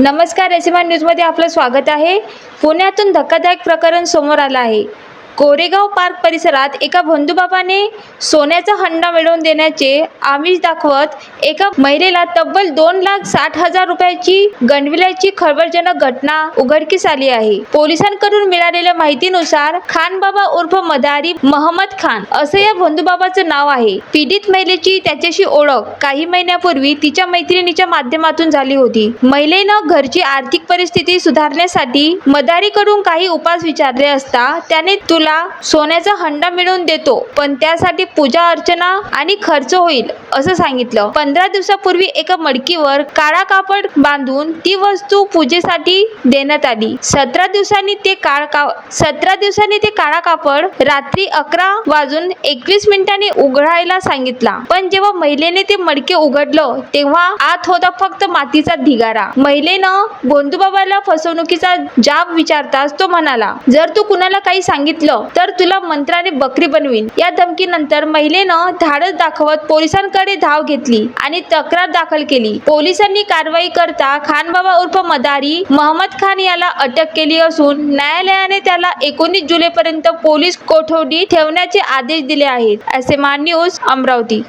नमस्कार रेसिमा न्यूजमध्ये आपलं स्वागत आहे. पुण्यातून धक्कादायक प्रकरण समोर आलं आहे. कोरेगाव पार्क परिसरात एका बंधुबाबाने सोन्याचा हंडा मिळवून देण्याचे आमिष दाखवत एका महिलेला तब्बल दोन लाख साठ हजार रुपयाची गंडविल्याची खळबळजनक घटना उघडकीस आली आहे. पोलिसांकडून मिळालेल्या माहितीनुसार खान बाबा उर्फ मदारी महमद खान असं या बंधुबाबाचं नाव आहे. पीडित महिलेची त्याच्याशी ओळख काही महिन्यापूर्वी तिच्या मैत्रिणीच्या माध्यमातून झाली होती. महिलेनं घरची आर्थिक परिस्थिती सुधारण्यासाठी मदारीकडून काही उपास विचारले असता त्याने तुला सोन्याचा हंडा मिळवून देतो पण त्यासाठी पूजा अर्चना आणि खर्च होईल असं सांगितलं. पंधरा दिवसापूर्वी एका मडकीवर काळा कापड बांधून ती वस्तू पूजेसाठी देण्यात आली. सतरा दिवसांनी ते काळ का सतरा दिवसांनी ते काळा कापड रात्री अकरा वाजून एकवीस मिनिटांनी उघडायला सांगितला. पण जेव्हा महिलेने ते मडके उघडलं तेव्हा आत होता फक्त मातीचा ढिगारा. महिलेनं गोंदूबाबाला फसवणुकीचा जाब विचारताच तो म्हणाला जर तू कुणाला काही सांगितलं तर तुला मंत्राने बकरी बनवीन. या धमकीनंतर महिलेनं धाडस दाखवत पोलिसांकडे धाव घेतली आणि तक्रार दाखल केली. पोलिसांनी कारवाई करता खानबाबा उर्फ मदारी महम्मद खान याला अटक केली असून न्यायालयाने त्याला एकोणीस जुलैपर्यंत पोलीस कोठडी ठेवण्याचे आदेश दिले आहेत. असे मान न्यूज अमरावती.